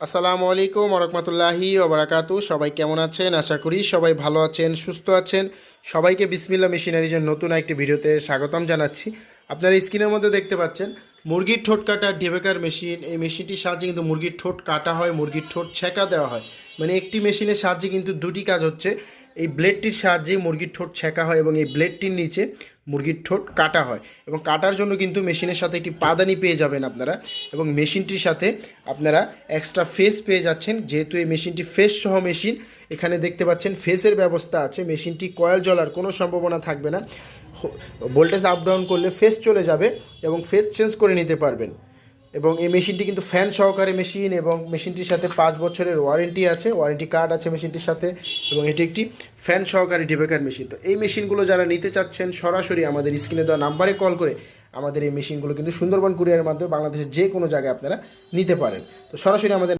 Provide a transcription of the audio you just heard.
আসসালামু আলাইকুম রহমতুল্লাহি ওবরাকাতু। সবাই কেমন আছেন? আশা করি সবাই ভালো আছেন, সুস্থ আছেন। সবাইকে বিসমিল্লা মেশিনারিজের নতুন একটি ভিডিওতে স্বাগতম জানাচ্ছি। আপনারা স্ক্রিনের মধ্যে দেখতে পাচ্ছেন, মুরগির ঠোঁট কাটা ডেবেকার মেশিন। এই মেশিনটির সাহায্যে কিন্তু মুরগির ঠোঁট কাটা হয়, মুরগির ঠোঁট ছেঁকা দেওয়া হয়। মানে একটি মেশিনের সাহায্যে কিন্তু দুটি কাজ হচ্ছে। এই ব্লেডটির সাহায্যে মুরগির ঠোঁট ছেঁকা হয় এবং এই ব্লেডটির নিচে মুরগির ঠোঁট কাটা হয় এবং কাটার জন্য কিন্তু মেশিনের সাথে একটি পাদানি পেয়ে যাবেন আপনারা এবং মেশিনটির সাথে আপনারা এক্সট্রা ফেস পেয়ে যাচ্ছেন। যেহেতু এই মেশিনটি ফেস সহ মেশিন এখানে দেখতে পাচ্ছেন ফেসের ব্যবস্থা আছে। মেশিনটি কয়েল জ্বলার কোনো সম্ভাবনা থাকবে না। ভোল্টেজ আপ ডাউন করলে ফেস চলে যাবে এবং ফেস চেঞ্জ করে নিতে পারবেন। এবং এই মেশিনটি কিন্তু ফ্যান সহকারে মেশিন এবং মেশিনটির সাথে পাঁচ বছরের ওয়ারেন্টি আছে ওয়ারেন্টি কার্ড আছে মেশিনটির সাথে এবং এটি একটি ফ্যান সহকারে ডিবেকার মেশিন তো এই মেশিনগুলো যারা নিতে চাচ্ছেন, সরাসরি আমাদের স্ক্রিনে দেওয়া নাম্বারে কল করে আমাদের এই মেশিনগুলো কিন্তু সুন্দরবন কুরিয়ারের মাধ্যমে বাংলাদেশের যে কোনো জায়গায় আপনারা নিতে পারেন। তো সরাসরি আমাদের